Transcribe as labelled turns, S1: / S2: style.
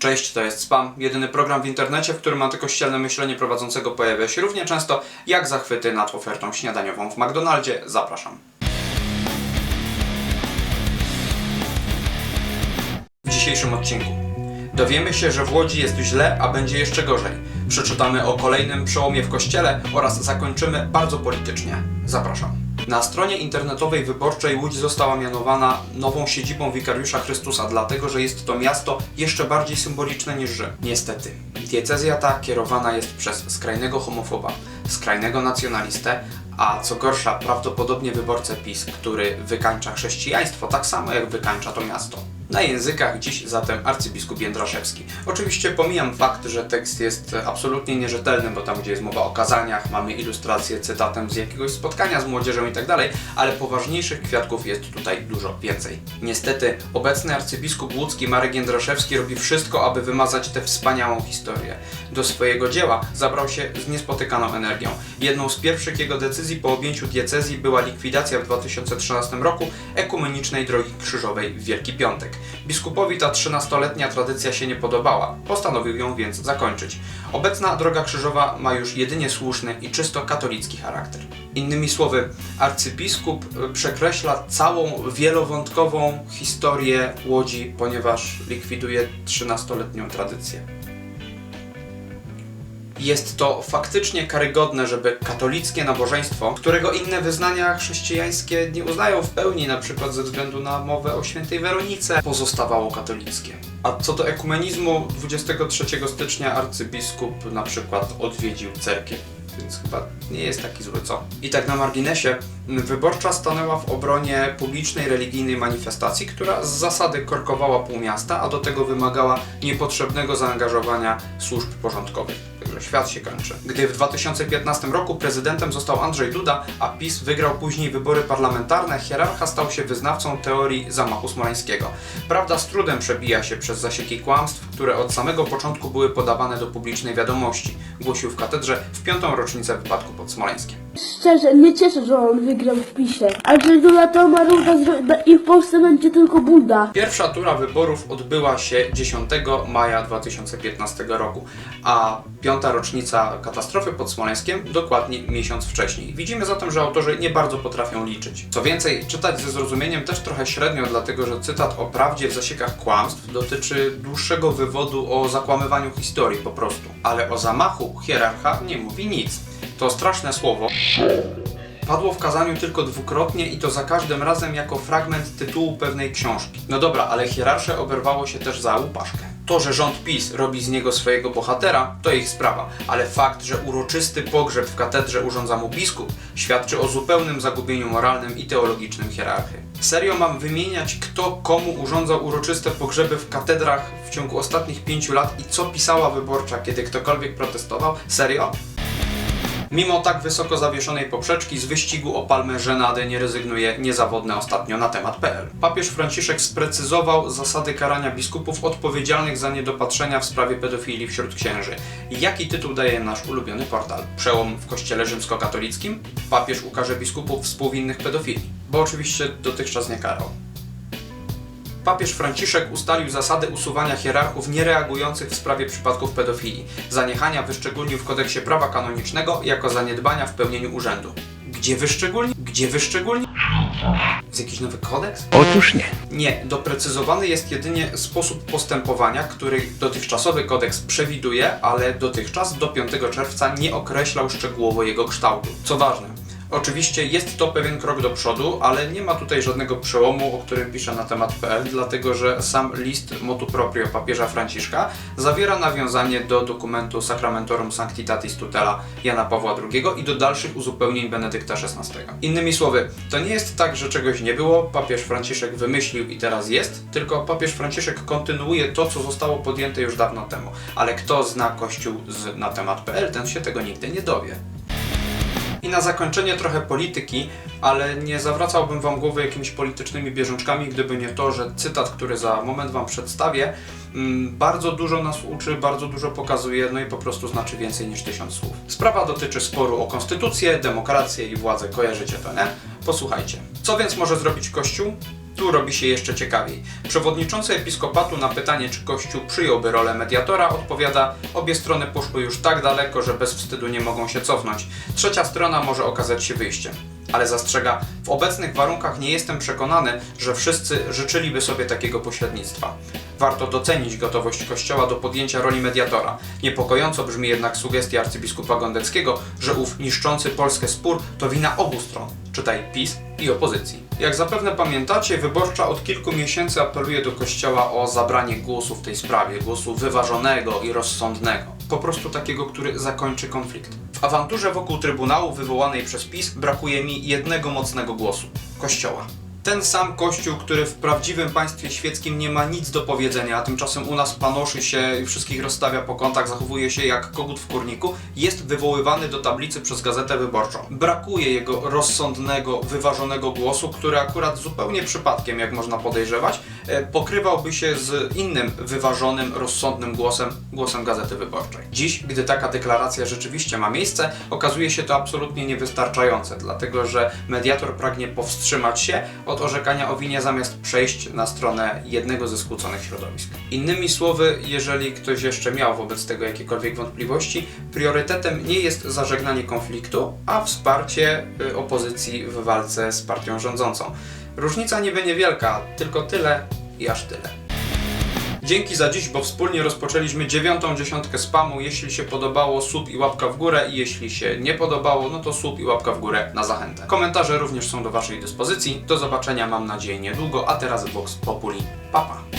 S1: Cześć, to jest Spam, jedyny program w internecie, w którym antykościelne myślenie prowadzącego pojawia się równie często jak zachwyty nad ofertą śniadaniową w McDonaldzie. Zapraszam. W dzisiejszym odcinku dowiemy się, że w Łodzi jest źle, a będzie jeszcze gorzej. Przeczytamy o kolejnym przełomie w kościele oraz zakończymy bardzo politycznie. Zapraszam. Na stronie internetowej wyborczej Łódź została mianowana nową siedzibą Wikariusza Chrystusa, dlatego że jest to miasto jeszcze bardziej symboliczne niż Rzym. Niestety, diecezja ta kierowana jest przez skrajnego homofoba, skrajnego nacjonalistę, a co gorsza, prawdopodobnie wyborcę PiS, który wykańcza chrześcijaństwo tak samo jak wykańcza to miasto. Na językach dziś zatem arcybiskup Jędraszewski. Oczywiście pomijam fakt, że tekst jest absolutnie nierzetelny, bo tam gdzie jest mowa o kazaniach, mamy ilustrację cytatem z jakiegoś spotkania z młodzieżą i tak ale poważniejszych kwiatków jest tutaj dużo więcej. Niestety, obecny arcybiskup łódzki Marek Jędraszewski robi wszystko, aby wymazać tę wspaniałą historię. Do swojego dzieła zabrał się z niespotykaną energią. Jedną z pierwszych jego decyzji po objęciu diecezji była likwidacja w 2013 roku ekumenicznej drogi krzyżowej w Wielki Piątek. Biskupowi ta 13-letnia tradycja się nie podobała, postanowił ją więc zakończyć. Obecna droga krzyżowa ma już jedynie słuszny i czysto katolicki charakter. Innymi słowy, arcybiskup y, przekreśla całą wielowątkową historię Łodzi, ponieważ likwiduje 13-letnią tradycję. Jest to faktycznie karygodne, żeby katolickie nabożeństwo, którego inne wyznania chrześcijańskie nie uznają w pełni, na przykład ze względu na mowę o świętej Weronice, pozostawało katolickie. A co do ekumenizmu, 23 stycznia arcybiskup na przykład odwiedził cerkiew. Więc chyba nie jest taki zły, co? I tak na marginesie, wyborcza stanęła w obronie publicznej religijnej manifestacji, która z zasady korkowała pół miasta, a do tego wymagała niepotrzebnego zaangażowania służb porządkowych. Świat się kończy. Gdy w 2015 roku prezydentem został Andrzej Duda, a PiS wygrał później wybory parlamentarne, hierarcha stał się wyznawcą teorii zamachu smoleńskiego. Prawda z trudem przebija się przez zasieki kłamstw, które od samego początku były podawane do publicznej wiadomości, głosił w katedrze w piątą rocznicę wypadku pod Smoleńskiem.
S2: Szczerze, nie cieszę, że on wygrał w PiSie. A że Duda to zro- i w Polsce będzie tylko Buda.
S1: Pierwsza tura wyborów odbyła się 10 maja 2015 roku, a piąta rocznica katastrofy pod Smoleńskiem dokładnie miesiąc wcześniej. Widzimy zatem, że autorzy nie bardzo potrafią liczyć. Co więcej, czytać ze zrozumieniem też trochę średnio, dlatego że cytat o prawdzie w zasiekach kłamstw dotyczy dłuższego wywodu o zakłamywaniu historii po prostu. Ale o zamachu hierarcha nie mówi nic. To straszne słowo, Padło w kazaniu tylko dwukrotnie i to za każdym razem jako fragment tytułu pewnej książki. No dobra, ale hierarsze oberwało się też za łupaszkę. To, że rząd PiS robi z niego swojego bohatera, to ich sprawa, ale fakt, że uroczysty pogrzeb w katedrze urządza mu biskup, świadczy o zupełnym zagubieniu moralnym i teologicznym hierarchy. Serio mam wymieniać, kto komu urządzał uroczyste pogrzeby w katedrach w ciągu ostatnich pięciu lat i co pisała wyborcza, kiedy ktokolwiek protestował? Serio? Mimo tak wysoko zawieszonej poprzeczki z wyścigu o palmę żenady nie rezygnuje niezawodne ostatnio na temat.pl. Papież Franciszek sprecyzował zasady karania biskupów odpowiedzialnych za niedopatrzenia w sprawie pedofilii wśród księży. Jaki tytuł daje nasz ulubiony portal? Przełom w kościele rzymskokatolickim? Papież ukaże biskupów współwinnych pedofilii. Bo oczywiście dotychczas nie karał. Papież Franciszek ustalił zasady usuwania hierarchów niereagujących w sprawie przypadków pedofilii. Zaniechania wyszczególnił w kodeksie prawa kanonicznego jako zaniedbania w pełnieniu urzędu. Gdzie wyszczególni? Gdzie wyszczególni? Jest jakiś nowy kodeks?
S3: Otóż nie.
S1: Nie, doprecyzowany jest jedynie sposób postępowania, który dotychczasowy kodeks przewiduje, ale dotychczas do 5 czerwca nie określał szczegółowo jego kształtu. Co ważne, oczywiście jest to pewien krok do przodu, ale nie ma tutaj żadnego przełomu, o którym piszę na temat.pl, dlatego że sam list motu proprio papieża Franciszka zawiera nawiązanie do dokumentu Sacramentorum Sanctitatis Tutela Jana Pawła II i do dalszych uzupełnień Benedykta XVI. Innymi słowy, to nie jest tak, że czegoś nie było, papież Franciszek wymyślił i teraz jest, tylko papież Franciszek kontynuuje to, co zostało podjęte już dawno temu. Ale kto zna Kościół z na temat.pl, ten się tego nigdy nie dowie. I na zakończenie trochę polityki, ale nie zawracałbym Wam głowy jakimiś politycznymi bieżączkami, gdyby nie to, że cytat, który za moment Wam przedstawię, mm, bardzo dużo nas uczy, bardzo dużo pokazuje, no i po prostu znaczy więcej niż tysiąc słów. Sprawa dotyczy sporu o konstytucję, demokrację i władzę. Kojarzycie to, nie? Posłuchajcie. Co więc może zrobić Kościół? Tu robi się jeszcze ciekawiej. Przewodniczący episkopatu na pytanie, czy Kościół przyjąłby rolę mediatora, odpowiada: Obie strony poszły już tak daleko, że bez wstydu nie mogą się cofnąć. Trzecia strona może okazać się wyjściem. Ale zastrzega, w obecnych warunkach nie jestem przekonany, że wszyscy życzyliby sobie takiego pośrednictwa. Warto docenić gotowość Kościoła do podjęcia roli mediatora. Niepokojąco brzmi jednak sugestia arcybiskupa Gondeckiego, że ów niszczący Polskę spór to wina obu stron, czytaj PiS i opozycji. Jak zapewne pamiętacie, Wyborcza od kilku miesięcy apeluje do Kościoła o zabranie głosu w tej sprawie, głosu wyważonego i rozsądnego. Po prostu takiego, który zakończy konflikt. W awanturze wokół Trybunału wywołanej przez PiS brakuje mi jednego mocnego głosu Kościoła. Ten sam Kościół, który w prawdziwym państwie świeckim nie ma nic do powiedzenia, a tymczasem u nas panoszy się i wszystkich rozstawia po kątach, zachowuje się jak kogut w kurniku, jest wywoływany do tablicy przez Gazetę Wyborczą. Brakuje jego rozsądnego, wyważonego głosu, który akurat zupełnie przypadkiem, jak można podejrzewać, e, pokrywałby się z innym wyważonym, rozsądnym głosem, głosem Gazety Wyborczej. Dziś, gdy taka deklaracja rzeczywiście ma miejsce, okazuje się to absolutnie niewystarczające, dlatego że mediator pragnie powstrzymać się od orzekania o winie zamiast przejść na stronę jednego ze skłóconych środowisk. Innymi słowy, jeżeli ktoś jeszcze miał wobec tego jakiekolwiek wątpliwości, priorytetem nie jest zażegnanie konfliktu, a wsparcie y, opozycji w walce z partią rządzącą. Różnica niby niewielka, tylko tyle i aż tyle. Dzięki za dziś, bo wspólnie rozpoczęliśmy dziewiątą dziesiątkę spamu. Jeśli się podobało, sub i łapka w górę i jeśli się nie podobało, no to sub i łapka w górę na zachętę. Komentarze również są do Waszej dyspozycji. Do zobaczenia mam nadzieję niedługo, a teraz Vox Populi. Papa. Pa.